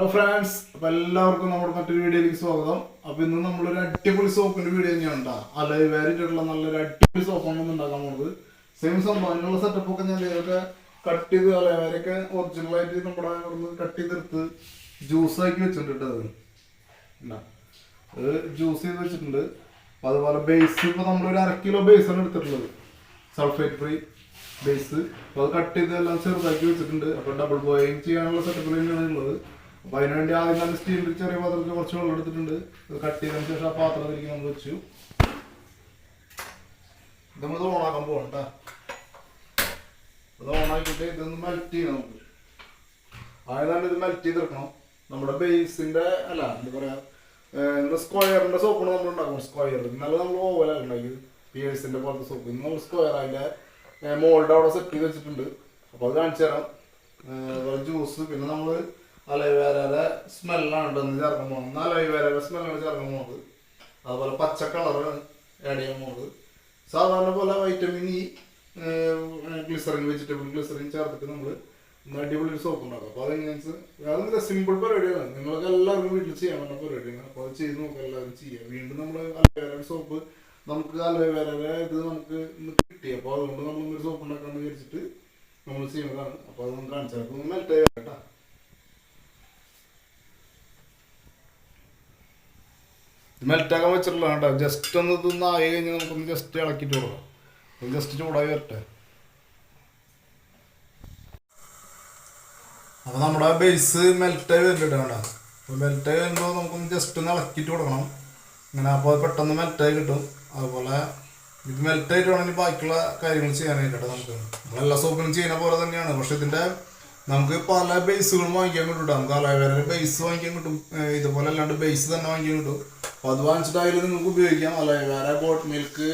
Hello friends അപ്പൊ എല്ലാവർക്കും നമ്മുടെ മറ്റൊരു വീഡിയോയിലേക്ക് സ്വാഗതം. അപ്പൊ ഇന്ന് നമ്മളൊരു അടിപൊളി സോപ്പിന്റെ വീഡിയോ തന്നെയാണ് ഉണ്ടാ അലവേറിട്ടുള്ള നല്ലൊരു അടിപൊളി സോപ്പാണ് ഉണ്ടാക്കാൻ പോകുന്നത് സെയിം സംഭവം. അതിനുള്ള സെറ്റപ്പ് ഒക്കെ ഞാൻ ഇതൊക്കെ കട്ട് ചെയ്ത് അലവേരൊക്കെ ഒറിജിനൽ ആയിട്ട് നമ്മുടെ കട്ട് ചെയ്തെടുത്ത് ജ്യൂസ് ആക്കി വെച്ചിട്ടുണ്ട് അത്. അത് ജ്യൂസ് ചെയ്ത് വെച്ചിട്ടുണ്ട്. അപ്പൊ അതുപോലെ ബേസ് ഇപ്പൊ നമ്മളൊരു അര കിലോ ബേസ് ആണ് എടുത്തിട്ടുള്ളത്. സൾഫേറ്റ് ഫ്രീ ബേസ് അപ്പോൾ അത് കട്ട് ചെയ്ത് എല്ലാം ചെറുതാക്കി വെച്ചിട്ടുണ്ട്. അപ്പോൾ ഡബിൾ ബോയിങ് ചെയ്യാനുള്ള സെറ്റപ്പ് തന്നെയാണ് ഉള്ളത്. അപ്പോൾ അതിനുവേണ്ടി ആദ്യം നല്ല സ്റ്റീലിൽ ചെറിയ പാത്രത്തിൽ കുറച്ച് വെള്ളം എടുത്തിട്ടുണ്ട്. കട്ട് ചെയ്തതിനു ശേഷം ആ പാത്രത്തിലേക്ക് നമ്മൾ വെച്ചു. നമ്മൾ ഓണാക്കാൻ പോകണം കേട്ടോ ഇത് ഓണാക്കിയിട്ട് ഇതൊന്ന് മെൽറ്റ് ചെയ്യണം നമുക്ക്. ആയതാണ് ഇത് മെൽറ്റ് ചെയ്തെടുക്കണം. നമ്മുടെ ബേസിന്റെ അല്ല എന്താ പറയാ സ്ക്വയറിന്റെ സോപ്പാണ് നമ്മൾ ഉണ്ടാക്കണം സ്ക്വയർ ഇന്നലെ നമ്മൾ ഓവലാണ് ഉണ്ടാക്കിയത്. പിയേഴ്സിന്റെ പോലത്തെ സോപ്പ് ഇന്ന് നമ്മൾ സ്ക്വയർ അതിന്റെ മോൾഡ് അവിടെ സെറ്റ് ചെയ്ത് വെച്ചിട്ടുണ്ട്. അപ്പോൾ അത് കാണിച്ചു തരാം. ജ്യൂസ് പിന്നെ നമ്മൾ അലവേരയുടെ സ്മെല്ലാണ് ഉണ്ടെന്ന് ചേർക്കാൻ പോകുന്നത് അലവേരയുടെ സ്മെല്ലാണ് ചേർക്കാൻ പോകുന്നത് അതുപോലെ പച്ച കളറാണ് ആഡ് ചെയ്യാൻ പോകുന്നത് സാധാരണ പോലെ vitamin E glycerin vegetable glycerin ചേർത്തിട്ട് നമ്മൾ അടിപൊളി ഒരു സോപ്പ് ഉണ്ടാക്കും. അപ്പോൾ അതെങ്ങനെയാണെന്ന് അതൊന്നും സിമ്പിൾ പരിപാടിയാണ്. നിങ്ങൾക്ക് എല്ലാവർക്കും വീട്ടിൽ ചെയ്യാൻ പറ്റുന്ന പരിപാടിയാണ്. അപ്പോൾ അത് ചെയ്ത് നോക്കാം എല്ലാവരും ചെയ്യാം. വീണ്ടും നമ്മൾ അലവേരയുടെ സോപ്പ് നമുക്ക് അലവേരയുടെ ഇത് നമുക്ക് കിട്ടി. അപ്പോൾ അതുകൊണ്ട് നമ്മൾ സോപ്പ് ഉണ്ടാക്കാമെന്ന് വിചാരിച്ചിട്ട് നമ്മൾ ചെയ്യുന്നതാണ്. അപ്പോൾ അത് നമുക്ക് കാണിച്ചാൽ മെൽറ്റ് ചെയ്യാം കേട്ടോ മെൽറ്റാക്കാൻ വെച്ചിട്ടുള്ള കേട്ടോ. ജസ്റ്റ് ഒന്ന് ഇതൊന്ന് ആയി കഴിഞ്ഞാൽ നമുക്കൊന്ന് ജസ്റ്റ് ഇളക്കിയിട്ട് കൊടുക്കാം. ഒന്ന് ജസ്റ്റ് ചൂടായി വരട്ടെ. അപ്പോൾ നമ്മുടെ ബേസ് മെൽറ്റായി വരുന്നുണ്ട് കേട്ടോ. അപ്പോൾ മെൽറ്റായി വരുമ്പോൾ നമുക്കൊന്ന് ജസ്റ്റ് ഒന്ന് ഇളക്കിയിട്ട് കൊടുക്കണം. ഇങ്ങനെ അപ്പോൾ പെട്ടെന്ന് മെൽറ്റായി കിട്ടും. അതുപോലെ ഇത് മെൽറ്റായിട്ട് വേണമെങ്കിൽ ബാക്കിയുള്ള കാര്യങ്ങൾ ചെയ്യാനായിട്ട് നമുക്ക്. നമ്മളെല്ലാ സോപ്പിനും ചെയ്യുന്ന പോലെ തന്നെയാണ്. പക്ഷെ ഇതിന്റെ നമുക്ക് പല ബേസുകളും വാങ്ങിക്കാൻ കിട്ടും നമുക്ക് അലവേര ബേസ് വാങ്ങിക്കാൻ കിട്ടും. ഇതുപോലെ അല്ലാണ്ട് ബേസ് തന്നെ വാങ്ങിക്കാൻ കിട്ടും. അപ്പോൾ അത് വാങ്ങിച്ചിട്ട് അതിൽ നിങ്ങൾക്ക് ഉപയോഗിക്കാം. Aloe vera goat milk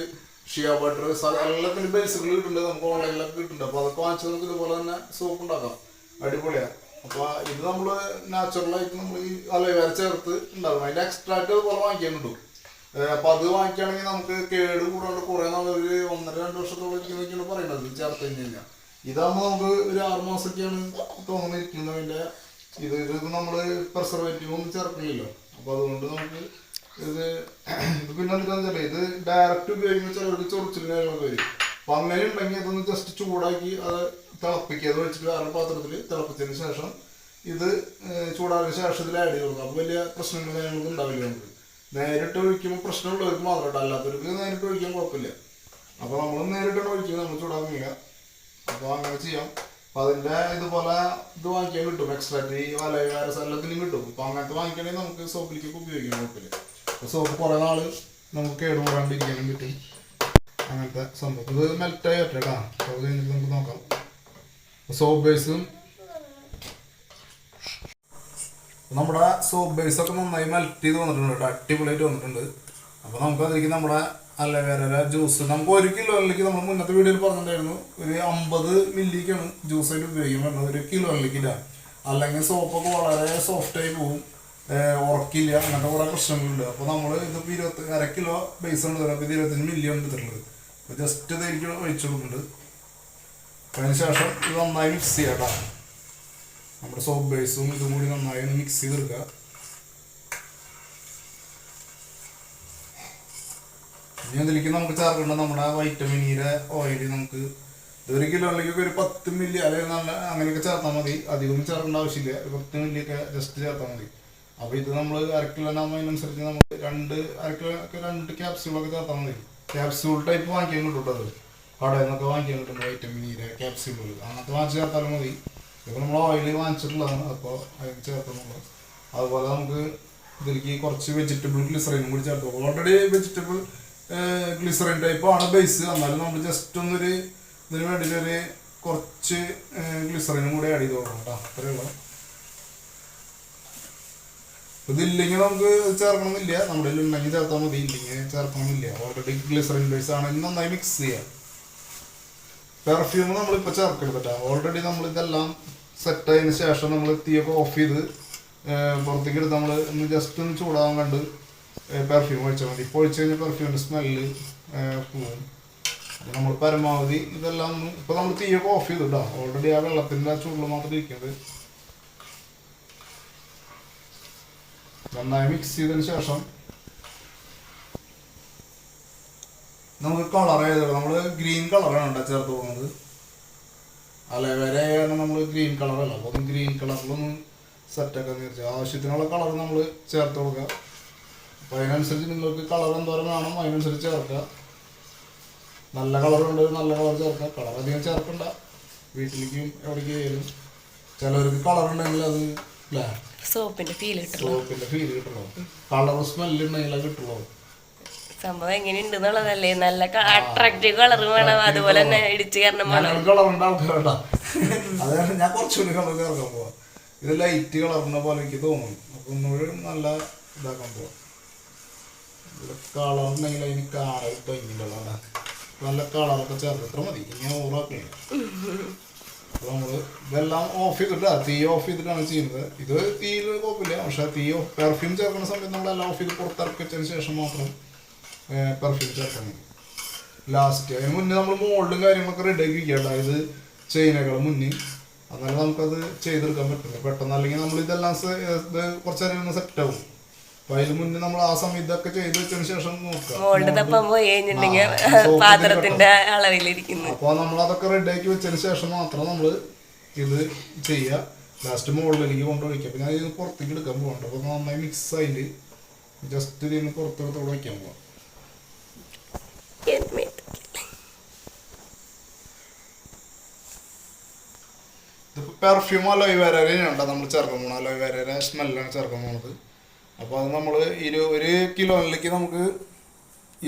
shea butter എല്ലാത്തിനും ബേസുകൾ കിട്ടുന്നുണ്ട്. നമുക്ക് ഓൺലൈനിലൊക്കെ കിട്ടുന്നുണ്ട്. അപ്പോൾ അതൊക്കെ വാങ്ങിച്ചത് നമുക്ക് ഇതുപോലെ തന്നെ സോപ്പ് ഉണ്ടാക്കാം. അടിപൊളിയാണ് അപ്പോൾ ഇത് നമ്മൾ നാച്ചുറലായിട്ട് നമ്മൾ ഈ അലവേര ചേർത്ത് ഉണ്ടാകും അതിന്റെ എക്സ്ട്രാക്ട് അതുപോലെ വാങ്ങിക്കാൻ കിട്ടും. ഏഹ് അപ്പൊ അത് വാങ്ങിക്കുകയാണെങ്കിൽ നമുക്ക് കേട് കൂടാണ്ട് കുറെ നാളൊരു ഒന്നര രണ്ട് വർഷത്തോളം പറയുന്നത്. ചേർത്ത് കഴിഞ്ഞ് കഴിഞ്ഞാൽ. ഇതാകുമ്പോൾ നമുക്ക് ഒരു ആറ് മാസമൊക്കെയാണ് തോന്നുന്നത് ഇരിക്കുന്നതിന്റെ ഇത് ഇത് നമ്മൾ പ്രിസർവേറ്റീവ് ചേർക്കുന്നില്ലല്ലോ അപ്പോൾ അതുകൊണ്ട് നമുക്ക് ഇത് ഇത് പിന്നെ എന്താണെന്ന് ഇത് ഡയറക്റ്റ് ഉപയോഗിക്കുന്ന ചിലർക്ക് ചൊറിച്ചിലും കാര്യങ്ങളൊക്കെ വരും. അപ്പം അങ്ങനെ ഉണ്ടെങ്കിൽ അതൊന്ന് ജസ്റ്റ് ചൂടാക്കി അത് തിളപ്പിക്കുക. അത് വെച്ചിട്ട് വേറെ പാത്രത്തിൽ തിളപ്പിച്ചതിന് ശേഷം ഇത് ചൂടാക്കിയ ശേഷം ഇതിൽ ആഡ് ചെയ്ത് കൊടുക്കും അപ്പോൾ വലിയ പ്രശ്നങ്ങൾ കാര്യങ്ങളൊന്നും ഉണ്ടാവില്ല നമുക്ക്. നേരിട്ട് ഒഴിക്കുമ്പോൾ പ്രശ്നമുള്ളവർക്ക് മാത്രമല്ല അല്ലാത്തവർക്ക് നേരിട്ട് ഒഴിക്കാൻ കുഴപ്പമില്ല. അപ്പോൾ നമ്മൾ നേരിട്ടാണ് ഒഴിക്കുന്നത് നമ്മൾ ചൂടാക്കുന്നില്ല. അപ്പോൾ അങ്ങനെ ചെയ്യാം. അപ്പോൾ അതിന്റെ ഇതുപോലെ ഇത് വാങ്ങിക്കാൻ കിട്ടും. ട്രീ ഈ വൈറസ് എല്ലാത്തിനും കിട്ടും. അപ്പോൾ അങ്ങനത്തെ വാങ്ങിക്കണമെങ്കിൽ നമുക്ക് സോപ്പിലേക്കൊക്കെ ഉപയോഗിക്കാം കുഴപ്പമില്ല. അപ്പോൾ സോപ്പ് കുറേ നാൾ നമുക്ക് കേടുകൂടാണ്ടിരിക്കാനും കിട്ടും അങ്ങനത്തെ സംഭവം. ഇത് മെൽറ്റായി പറ്റേട്ടാ അപ്പോൾ അത് കഴിഞ്ഞിട്ട് നമുക്ക് നോക്കാം. സോപ്പ് ബേസും നമ്മുടെ സോപ്പ് ബേസൊക്കെ നന്നായി മെൽറ്റ് ചെയ്ത് വന്നിട്ടുണ്ട് കേട്ടോ. അടിപൊളിയായിട്ട് വന്നിട്ടുണ്ട്. അപ്പോൾ നമുക്ക് അതിലേക്ക് നമ്മുടെ വേറെ ജ്യൂസ്. നമുക്ക് ഒരു കിലോയിലേക്ക് നമ്മൾ മുന്നത്തെ വീഡിയോയിൽ പറഞ്ഞിട്ടുണ്ടായിരുന്നു. ഒരു അമ്പത് മില്ലിക്കാണ് ജ്യൂസ് ആയിട്ട് ഉപയോഗിക്കാൻ പറ്റുന്നത് ഒരു കിലോ ഇല്ല അല്ലെങ്കിൽ സോപ്പൊക്കെ വളരെ സോഫ്റ്റ് ആയി പോകും. ഉറക്കില്ല. അങ്ങനത്തെ കുറേ പ്രശ്നങ്ങളുണ്ട്. അപ്പോൾ നമ്മൾ ഇതിപ്പോൾ ഇരുപത്തി അര കിലോ ബേസ് ഉണ്ട് അപ്പോൾ ഇത് ഇരുപത്തഞ്ച് മില്ലി എടുത്തിട്ടുള്ളത്. അപ്പോൾ ജസ്റ്റ് ഇതായിരിക്കും ഒഴിച്ചു കൊടുക്കുന്നുണ്ട്. അതിന് ശേഷം ഇത് നന്നായി മിക്സ് ചെയ്യാം നമ്മുടെ സോപ്പ് ബേസും ഇതും കൂടി നന്നായി മിക്സ് ചെയ്തെടുക്കുക. ഇനി ഇതിലേക്ക് നമുക്ക് ചേർക്കേണ്ട നമ്മുടെ വൈറ്റമിൻ ഇയുടെ ഓയിൽ നമുക്ക് ഒരു കിലോയിലേക്കൊക്കെ ഒരു പത്ത് മില്ലി അല്ലെങ്കിൽ നല്ല അങ്ങനെയൊക്കെ ചേർത്താൽ മതി. അധികം ചേർക്കേണ്ട ആവശ്യമില്ല. ഒരു പത്ത് മില്ലിയൊക്കെ ജസ്റ്റ് ചേർത്താൽ മതി. അപ്പോൾ ഇത് നമ്മൾ അര അതിനനുസരിച്ച് നമ്മൾ രണ്ട് അര കിലോ രണ്ട് ക്യാപ്സ്യൂളൊക്കെ ചേർത്താൽ മതി. ക്യാപ്സ്യൂൾ ടൈപ്പ് വാങ്ങിക്കാൻ കിട്ടും കടയിൽ നിന്നൊക്കെ വാങ്ങിക്കാൻ കിട്ടും വൈറ്റമിൻ ഇയുടെ ക്യാപ്സ്യൂളുകൾ അങ്ങനത്തെ വാങ്ങിച്ച് ചേർത്താലും മതി. ഇപ്പോൾ നമ്മൾ ഓയിൽ വാങ്ങിച്ചിട്ടുള്ളതാണ്. അപ്പോൾ അതിൽ ചേർത്തുന്നുള്ളത് അതുപോലെ നമുക്ക് ഇതിലേക്ക് കുറച്ച് വെജിറ്റബിൾ ഗ്ലിസറിനും കൂടി ചേർത്ത് ഓൾറെഡി വെജിറ്റബിൾ ഗ്ലിസറിൻ ആണ് ബേസ് എന്നാലും നമ്മൾ ജസ്റ്റ് ഒന്നൊരു ഇതിന് വേണ്ടിയിട്ട് ഒരു കുറച്ച് ഗ്ലിസറിനും കൂടെ ആഡ് ചെയ്ത് കൊടുക്കണം കേട്ടോ അത്രയേ ഉള്ളൂ. ഇതില്ലെങ്കിൽ നമുക്ക് ചേർക്കണമെന്നില്ല. നമ്മുടെ ഉണ്ടെങ്കിൽ ചേർത്താൽ മതി. ഇല്ലെങ്കിൽ ചേർക്കണമെന്നില്ല. ഓൾറെഡി ഗ്ലിസറിൻ ബേസ് ആണെങ്കിൽ നന്നായി മിക്സ് ചെയ്യാം. പെർഫ്യൂം നമ്മളിപ്പോൾ ചേർക്കരുത് കേട്ടോ ഓൾറെഡി നമ്മൾ ഇതെല്ലാം സെറ്റ് ആയതിനു ശേഷം നമ്മൾ തീയൊക്കെ ഓഫ് ചെയ്ത് പുറത്തേക്ക് എടുത്ത് നമ്മൾ ഒന്ന് ജസ്റ്റ് ഒന്ന് ചൂടാവാൻ കണ്ട് പെർഫ്യൂം ഒഴിച്ചാൽ മതി. ഇപ്പോൾ ഒഴിച്ച് കഴിഞ്ഞാൽ പെർഫ്യൂമിന്റെ സ്മെല്ല് പോവും അപ്പോൾ നമ്മൾ പരമാവധി ഇതെല്ലാം ഒന്ന് ഇപ്പോൾ നമ്മൾ തീയൊക്കെ ഓഫ് ചെയ്തു കേട്ടോ ഓൾറെഡി ആ വെള്ളത്തിന്റെ ആ ചൂടിൽ മാത്രം ഇരിക്കുന്നത്. നന്നായി മിക്സ് ചെയ്തതിന് ശേഷം നമുക്ക് കളർ ചെയ്ത് നമ്മൾ ഗ്രീൻ കളറാണ് കേട്ടോ ചേർത്ത് പോകുന്നത്. അലവേരയാണ് നമ്മൾ ഗ്രീൻ കളറല്ല അപ്പോൾ ഗ്രീൻ കളറിലൊന്ന് സെറ്റാക്കാൻ വിചാരിച്ചു ആവശ്യത്തിനുള്ള കളർ നമ്മൾ ചേർത്ത് കൊടുക്കുക. അപ്പോൾ അതിനനുസരിച്ച് നിങ്ങൾക്ക് കളർ എന്തോരം വേണം അതിനനുസരിച്ച് ചേർക്കുക. നല്ല കളർ ഉണ്ട് നല്ല കളർ ചേർക്കുക. കളർ അധികം ചേർക്കണ്ട. വീട്ടിലേക്കും എവിടേക്ക് ആയാലും. ചിലവർക്ക് കളർ ഉണ്ടെങ്കിൽ അത് സോപ്പിന്റെ ഫീൽ സോപ്പിന്റെ ഫീൽ കിട്ടുള്ളൂ. കളർ സ്മെല്ല് ഉണ്ടെങ്കിൽ അത് കിട്ടുള്ളൂ. സംഭവം എങ്ങനെയുണ്ടെന്നുള്ളതല്ലേ? നല്ല അട്രാക്റ്റീവ് കളർ വേണം. അതുപോലെ തന്നെ ഇടിച്ചു കയറണം വേണം കളറുണ്ട് ആൾക്കാരുണ്ടാ അതാണ് ഞാൻ കുറച്ചുകൂടി കളർ ചേർക്കാൻ പോവാ. ഇത് ലൈറ്റ് കളറിനെ പോലെ എനിക്ക് തോന്നുന്നു. അപ്പൊ ഒന്നുകൂടി നല്ല ഇതാക്കാൻ പോവാ. കളർ ഉണ്ടെങ്കിൽ അതിന് കാണാൻ ഭംഗിയുള്ളതാണ് നല്ല കളറൊക്കെ ചേർത്തിട്ട് മതി. ഇങ്ങനെ ഓവറാക്കില്ല അപ്പൊ നമ്മൾ ഇതെല്ലാം ഓഫ് ചെയ്തിട്ടാ തീ ഓഫ് ചെയ്തിട്ടാണ് ചെയ്യുന്നത്. ഇത് തീയിൽ കുഴപ്പമില്ല. പക്ഷെ തീ പെർഫ്യൂം ചേർക്കുന്ന സമയത്ത് നമ്മളെല്ലാം ഓഫ് ചെയ്ത് പുറത്തിറക്കി വെച്ചതിന് ശേഷം മാത്രം പെർഫ്യൂം ചേർക്കണം ലാസ്റ്റ് അതിന് മുന്നേ നമ്മൾ മോൾഡും കാര്യങ്ങളൊക്കെ റെഡി ആക്കി വെക്കുക. അതായത് ചെയിനകൾ മുന്നേ. എന്നാലും നമുക്കത് ചെയ്തെടുക്കാൻ പറ്റുന്നു പെട്ടെന്ന് അല്ലെങ്കിൽ നമ്മൾ ഇതെല്ലാം കുറച്ച് നേരം സെറ്റ് ആവും. അപ്പൊ അതിന് മുന്നേ നമ്മൾ ആ സമയത്ത് ഇതൊക്കെ ചെയ്ത് വെച്ചതിന് ശേഷം നോക്കാം തപ്പം പോയി കഴിഞ്ഞിട്ടുണ്ടെങ്കിൽ പാത്രത്തിന്റെ അളവിലിരിക്കുന്നു. അപ്പോൾ നമ്മൾ അതൊക്കെ റെഡി ആക്കി വെച്ചതിന് ശേഷം മാത്രം നമ്മൾ ഇത് ചെയ്യുക. ലാസ്റ്റ് മുകളിലേക്ക് കൊണ്ടുപോയിക്കാം അപ്പൊ ഞാൻ ഇത് പുറത്തേക്ക് എടുക്കാൻ പോകണ്ട അപ്പോൾ നന്നായി മിക്സ് ആയിട്ട് ജസ്റ്റ് ഇതിന് പുറത്തെടുത്തോടെ വയ്ക്കാൻ പോവാം. ഇതിപ്പോൾ പെർഫ്യൂം അലോയ് വേരയാണ് നമ്മൾ ചേർക്കാൻ പോകുന്നത് അലോയ് വേര സ്മെല്ലാണ് ചേർക്കാൻ പോകുന്നത് അപ്പോൾ അത് നമ്മൾ ഇരു ഒരു കിലോയിലേക്ക് നമുക്ക്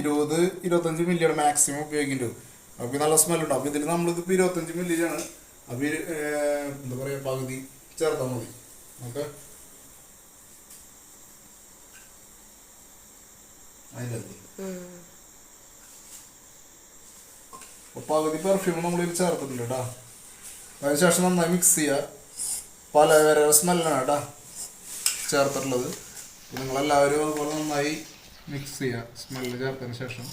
ഇരുപത് ഇരുപത്തഞ്ച് മില്ലിയാണ് മാക്സിമം ഉപയോഗിക്കേണ്ടത് അപ്പോൾ നല്ല സ്മെല്ലുണ്ട് അപ്പോൾ ഇതിൽ നമ്മളിതിപ്പോൾ ഇരുപത്തഞ്ച് മില്ലിയാണ്. അപ്പോൾ എന്താ പറയുക പകുതി ചേർത്താൽ മതി. ഓക്കെ? പകുതി പെർഫ്യൂം നമ്മൾ ഇതിൽ ചേർത്തിട്ടുണ്ട് കേട്ടോ അതിനുശേഷം നന്നായി മിക്സ് ചെയ്യുക പല വേറെ സ്മെല്ലാണ് കേട്ടോ ചേർത്തിട്ടുള്ളത്. നിങ്ങളെല്ലാവരും അതുപോലെ നന്നായി മിക്സ് ചെയ്യുക സ്മെല്ല് ചേർത്തതിന് ശേഷം.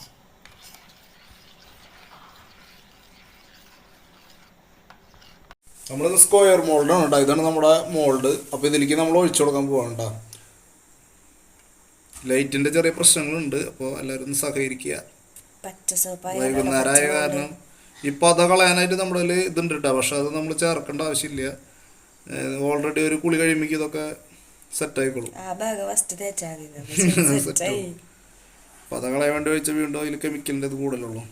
നമ്മളിത് സ്ക്വയർ മോൾഡാണ് കേട്ടോ ഇതാണ് നമ്മുടെ മോൾഡ് അപ്പോൾ ഇതിലേക്ക് നമ്മൾ ഒഴിച്ചു കൊടുക്കാൻ പോവാണ് കേട്ടോ ലൈറ്റിന്റെ ചെറിയ പ്രശ്നങ്ങളുണ്ട്. അപ്പോൾ എല്ലാവരും ഒന്ന് സഹകരിക്കുക. വൈകുന്നേരമായ കാരണം ഇപ്പോൾ അത് കളയാനായിട്ട് നമ്മുടെ ഇതുണ്ട് കേട്ടോ പക്ഷെ അത് നമ്മൾ ചേർക്കേണ്ട ആവശ്യമില്ല. ഓൾറെഡി ഒരു കുളി കഴിയുമ്പോൾ ഇതൊക്കെ സെറ്റ് ആയിക്കോളും ആ ഭാഗം ഫസ്റ്റ് തേച്ചാൽ മതി സെറ്റായി. അപ്പൊ അത് കളയാൻ വേണ്ടി വെച്ച വീണ്ടും അതിൽ കെമിക്കലിന്റെ ഇത് കൂടുതലുള്ളൂ.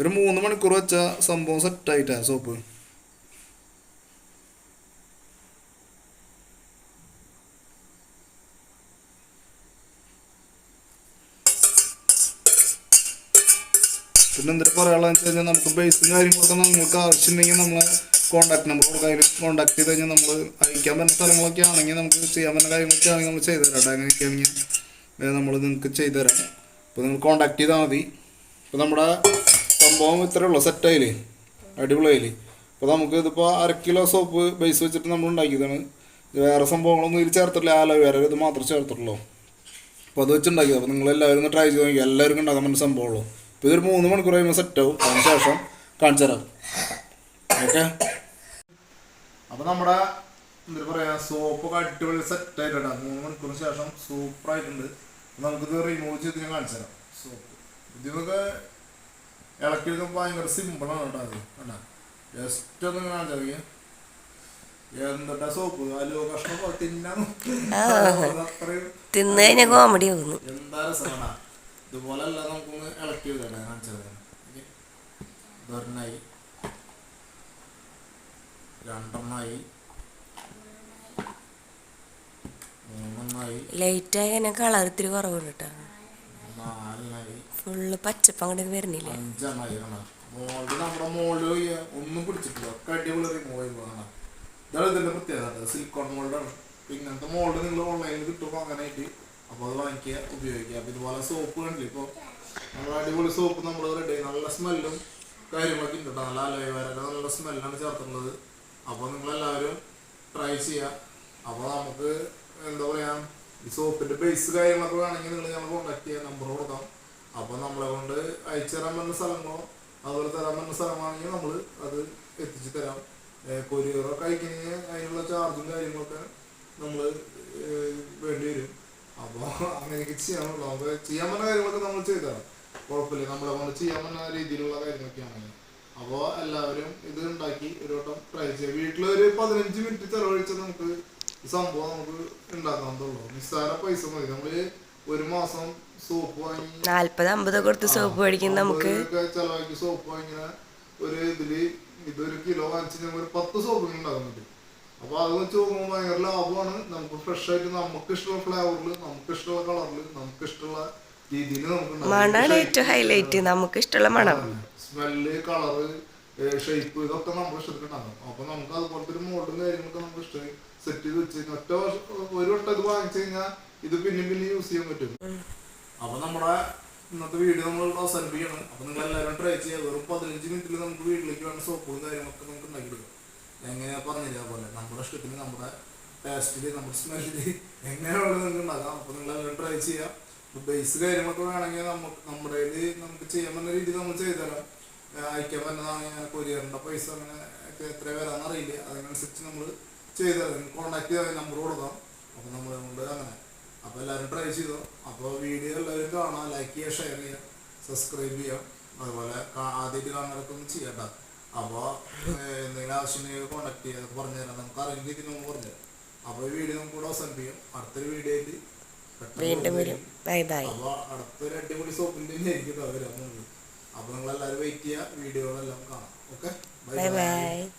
ഒരു മൂന്ന് മണിക്കൂർ വെച്ച സംഭവം സെറ്റ് ആയിട്ടാ സോപ്പ്. പിന്നെ എന്തിട്ട് പറയാനുള്ളത് വെച്ച് കഴിഞ്ഞാൽ നമുക്ക് ബേസും കാര്യങ്ങളൊക്കെ നിങ്ങൾക്ക് ആവശ്യമുണ്ടെങ്കിൽ നമ്മൾ കോൺടാക്ട് നമ്പർ കൊടുക്കുക കോൺടാക്ട് ചെയ്ത് കഴിഞ്ഞാൽ നമ്മൾ അയക്കാൻ പറ്റുന്ന സ്ഥലങ്ങളൊക്കെ ആണെങ്കിൽ നമുക്ക് ചെയ്യാൻ പറ്റുന്ന കാര്യങ്ങളൊക്കെ ആണെങ്കിൽ നമ്മൾ ചെയ്തു തരാം. അങ്ങനെയൊക്കെ ആണെങ്കിൽ നമ്മൾ നിങ്ങൾക്ക് ചെയ്തു തരാം. അപ്പോൾ നിങ്ങൾ കോൺടാക്ട് ചെയ്താൽ മതി. അപ്പോൾ നമ്മുടെ സംഭവം ഇത്രയേ ഉള്ളൂ. സെറ്റായില്ലേ അടിപൊളിയായില്ലേ? അപ്പോൾ നമുക്ക് ഇതിപ്പോൾ അര കിലോ സോപ്പ് ബേസ് വെച്ചിട്ട് നമ്മൾ ഉണ്ടാക്കിയതാണ്. വേറെ സംഭവങ്ങളൊന്നും ഇതിൽ ചേർത്തിട്ടില്ല. ആലോവേര ഇത് മാത്രം ചേർത്തിട്ടുള്ളൂ. അപ്പോൾ അത് വെച്ചുണ്ടാക്കിയത് അപ്പോൾ നിങ്ങൾ എല്ലാവരും ഒന്ന് ട്രൈ ചെയ്ത് നോക്കി എല്ലാവർക്കും ഉണ്ടാക്കാൻ പറ്റുന്ന സംഭവമുള്ളൂ ഇപ്പോൾ ഇതൊരു മൂന്ന് മണിക്കൂർ കഴിയുമ്പോൾ സെറ്റ് ആവും. അതിന് ശേഷം കാണിച്ചു തരാം. ഓക്കെ അപ്പോൾ നമ്മുടെ എന്താ പറയുക സോപ്പൊക്കെ അടിപൊളി സെറ്റ് ആയിട്ടുണ്ട്. മൂന്ന് മണിക്കൂറിന് ശേഷം സൂപ്പർ ആയിട്ടുണ്ട്. നമുക്കിത് റിമൂവ് ചെയ്ത് ഞാൻ കാണിച്ചു തരാം. സോപ്പ് ഇതിനൊക്കെ ഇളക്കിയെടുക്കാൻ ഭയങ്കര സിമ്പിളാണ് കേട്ടോ അത്. കേട്ടോ ജസ്റ്റ് ഒന്ന് കാണിച്ചു തരാം. മതി. എന്തുട്ടാ സോപ്പ് അല്ലോ കഷ്ണം തിന്നാ തിന്നു കഴിഞ്ഞാൽ കോമഡി ആവുന്നു. എന്താ രസമാണ് ഇതുപോലെ അല്ല നമുക്കൊന്ന് ഇളക്കി എടുക്കട്ടെ കാണിച്ചത് ഒരെണ്ണായി രണ്ടെണ്ണായി. മൂന്നെണ്ണായി. ലൈറ്റ് ആയി കഴിഞ്ഞാൽ കളർ ഇത്തിരി കുറവുണ്ട് കേട്ടോ നാലെണ്ണായി. ഫുള്ള് പച്ചപ്പ് അങ്ങോട്ട് വരുന്നില്ല? അഞ്ചെണ്ണായി കാണാം മോൾഡ് നമ്മുടെ മോൾഡ് ഒന്നും പിടിച്ചിട്ടില്ല. ഒക്കെ അടിപൊളി റിമൂവ് ചെയ്ത് കാണാം ഇതാണ് ഇതിന്റെ പ്രത്യേകത. സിലിക്കോൺ മോൾഡാണ് ഇങ്ങനത്തെ മോൾഡ് നിങ്ങൾ ഓൺലൈനിൽ കിട്ടുമ്പോൾ അങ്ങനെ ആയിട്ട് അപ്പോൾ അത് വാങ്ങിക്കുക ഉപയോഗിക്കുക. അപ്പോൾ ഇതുപോലെ സോപ്പ് കണ്ടില്ല? ഇപ്പോൾ നമ്മൾ അടിപൊളി സോപ്പ് നമ്മൾ റെഡി നല്ല സ്മെല്ലും കാര്യങ്ങളൊക്കെ ഉണ്ട് കേട്ടോ. നല്ല അലോവേരൊക്കെ നല്ല സ്മെല്ലാണ് ചേർത്തുള്ളത് അപ്പോൾ നിങ്ങളെല്ലാവരും ട്രൈ ചെയ്യുക. അപ്പോൾ നമുക്ക് എന്താ പറയുക ഈ സോപ്പിന്റെ ബേസ് കാര്യങ്ങളൊക്കെ വേണമെങ്കിൽ നിങ്ങൾ ഞങ്ങൾ കോൺടാക്ട് ചെയ്യാൻ നമ്പർ കൊടുക്കാം. അപ്പോൾ നമ്മളെ കൊണ്ട് അയച്ചു തരാൻ പറ്റുന്ന സ്ഥലങ്ങളോ അതുപോലെ തരാൻ പറ്റുന്ന സ്ഥലമാണെങ്കിൽ നമ്മൾ അത് എത്തിച്ചു തരാം. കൊരിയറൊക്കെ അയക്കണമെങ്കിൽ അതിനുള്ള ചാർജും കാര്യങ്ങളൊക്കെ നമ്മൾ വേണ്ടി വരും. അപ്പോൾ എനിക്ക് ചെയ്യാനുള്ളൂ നമുക്ക് ചെയ്യാൻ പറ്റുന്ന കാര്യങ്ങളൊക്കെ നമ്മൾ ചെയ്തതാണ്. കുഴപ്പമില്ല. നമ്മളെ കൊണ്ട് ചെയ്യാൻ പറ്റുന്ന രീതിയിലുള്ള കാര്യങ്ങളൊക്കെയാണെങ്കിൽ അപ്പോൾ എല്ലാവരും ഇത് ഉണ്ടാക്കി ഒരു വട്ടം ട്രൈ ചെയ്യുക. വീട്ടിൽ ഒരു പതിനഞ്ച് മിനിറ്റ് ചെലവഴിച്ചാൽ നമുക്ക് ഈ സംഭവം നമുക്ക് ഉണ്ടാക്കാവുന്നതുള്ളൂ നിസ്സാര പൈസ മതി. നമ്മൾ ഒരു മാസം സോപ്പ് വാങ്ങി നാല്പത് അമ്പത് കൊടുത്ത് സോപ്പ് മേടിക്കുന്ന നമുക്ക്. ചെലവാക്കി സോപ്പ് വാങ്ങിയ ഒരു ഇതിൽ ഇതൊരു കിലോ വാങ്ങിച്ച് ഞങ്ങൾ ഒരു പത്ത് സോപ്പ് ഉണ്ടാക്കാൻ അപ്പൊ അത് വെച്ച് നോക്കുമ്പോൾ ഭയങ്കര ലാഭമാണ്. നമുക്ക് ഫ്രഷ് ആയിട്ട് നമുക്ക് ഇഷ്ടമുള്ള ഫ്ലേവറിൽ നമുക്ക് ഇഷ്ടമുള്ള കളറിൽ നമുക്ക് ഇഷ്ടമുള്ള രീതിയിൽ നമുക്ക് മണാണ് ഏറ്റവും ഹൈലൈറ്റ് നമുക്ക് ഇഷ്ടമുള്ള മണം. സ്മെല്ല് കളറ് ഷേപ്പ് ഇതൊക്കെ നമ്മൾ ഇഷ്ടത്തിന് ഉണ്ടാകും അപ്പൊ നമുക്ക് അതുപോലത്തെ ഒരു മോഡലും കാര്യങ്ങളൊക്കെ നമുക്ക് ഇഷ്ടമായി സെറ്റ് ചെയ്ത് വെച്ച് കഴിഞ്ഞാൽ ഒറ്റ വർഷം ഒരു വട്ടം ഇത് വാങ്ങിച്ചു കഴിഞ്ഞാൽ ഇത് പിന്നെ പിന്നെ യൂസ് ചെയ്യാൻ പറ്റും. അപ്പൊ നമ്മുടെ ഇന്നത്തെ വീഡിയോ നമ്മൾ അവസാനിപ്പിക്കണം അപ്പൊ നിങ്ങൾ എല്ലാവരും ട്രൈ ചെയ്യുക. വെറും പതിനഞ്ച് മിനിറ്റിൽ നമുക്ക് വീട്ടിലേക്ക് വേണ്ട സോപ്പുകളും കാര്യങ്ങളൊക്കെ നമുക്ക് ഉണ്ടാക്കിയെടുക്കാം. എങ്ങനെയാ പറഞ്ഞില്ല പോലെ നമ്മുടെ ഇഷ്ടത്തിന് നമ്മുടെ ടേസ്റ്റിൽ നമ്മുടെ സ്മെല്ലിൽ എങ്ങനെയുള്ളത് നിങ്ങൾക്ക് ഉണ്ടാക്കാം അപ്പൊ നിങ്ങൾ ട്രൈ ചെയ്യാം. ബേസ് കാര്യങ്ങളൊക്കെ വേണമെങ്കിൽ നമുക്ക് നമ്മുടെ നമുക്ക് ചെയ്യാൻ പറ്റുന്ന രീതിയിൽ നമ്മൾ ചെയ്തുതരാം. അയക്കാൻ പറ്റുന്നതാണ് കൊരിയറിന്റെ പൈസ അങ്ങനെ ഒക്കെ എത്ര വരാന്ന് അറിയില്ല. അതിനനുസരിച്ച് നമ്മൾ ചെയ്തുതരാം. കോണ്ടാക്ട് ചെയ്താൽ നമ്പർ കൊടുക്കാം. അപ്പൊ നമ്മൾ കൊണ്ട് അങ്ങനെ. അപ്പോൾ എല്ലാവരും ട്രൈ ചെയ്തോ? അപ്പോൾ വീഡിയോ എല്ലാവരും കാണാം. ലൈക്ക് ചെയ്യുക ഷെയർ ചെയ്യുക സബ്സ്ക്രൈബ് ചെയ്യുക അതുപോലെ ആദ്യമായിട്ട് കാണാനൊക്കെ ഒന്ന് ചെയ്യണ്ട അപ്പോൾ എന്തെങ്കിലും ആവശ്യമുണ്ടെങ്കിൽ കോൺടാക്ട് ചെയ്യുക അതൊക്കെ പറഞ്ഞു തരാം. നമുക്ക് അറിയുന്ന രീതിയിൽ നമുക്ക് പറഞ്ഞു തരാം. അപ്പോൾ ഈ വീഡിയോ നമുക്ക് കൂടെ ചെയ്യും അടുത്തൊരു വീഡിയോ ആയിട്ട് വീണ്ടും വരും. ബൈ ബൈ അപ്പോൾ അടുത്തൊരു അടിപൊളി സോപ്പിന്റെ ആയിരിക്കും വരാൻ പോകുന്നത് അപ്പോൾ നിങ്ങൾ എല്ലാവരും വെയിറ്റ് ചെയ്യുക. വീഡിയോകളെല്ലാം കാണാം. Okay bye bye